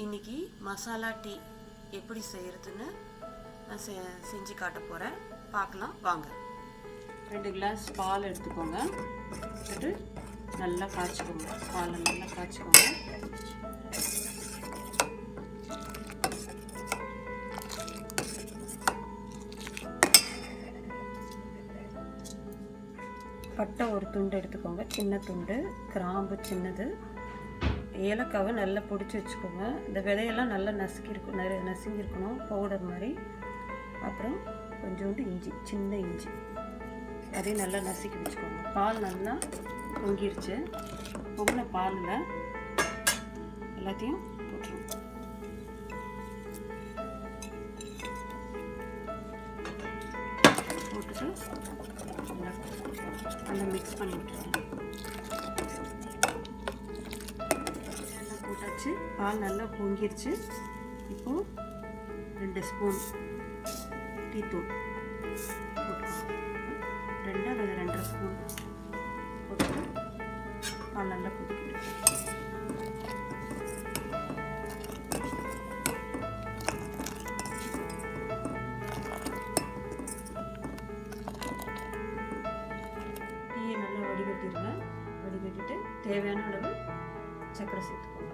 இன்னைக்கு மசாலா டீ எப்படி செய்யறதுன்னு நான் செ செஞ்சு காட்ட போகிறேன் பார்க்கலாம் வாங்க. ரெண்டு கிளாஸ் பால் எடுத்துக்கோங்க. எடுத்துட்டு நல்லா காய்ச்சிக்கோங்க. பாலை நல்லா காய்ச்சிக்கோங்க. பட்டை ஒரு துண்டு எடுத்துக்கோங்க. சின்ன துண்டு கிராம்பு சின்னது. ஏலக்காவை நல்லா பிடிச்சி வச்சுக்கோங்க. இந்த விதையெல்லாம் நல்லா நசுக்கிருக்கும் நிறைய நசுங்கியிருக்கணும் பவுடர் மாதிரி. அப்புறம் கொஞ்சோண்டு இஞ்சி சின்ன இஞ்சி. அதையும் நல்லா நசுக்கி வச்சுக்கோங்க. பால் நல்லா பொங்கிருச்சு. பொங்கின பாலில் எல்லாத்தையும் போட்டுருவோம் போட்டுட்டு நல்லா மிக்ஸ் பண்ணி விட்டுருவோம் நல்லா பால் நல்லா பொங்கிருச்சு. இப்போது ரெண்டு ஸ்பூன் டீ தூள் ரெண்டு அல்லது ரெண்டரை ஸ்பூன் போட்டு பால் நல்லா கொதிக்கணும் டீயை நல்லா வடிகட்டிடுங்க வடிகட்டிட்டு தேவையான அளவு சர்க்கரை சேர்த்துக்கோங்க.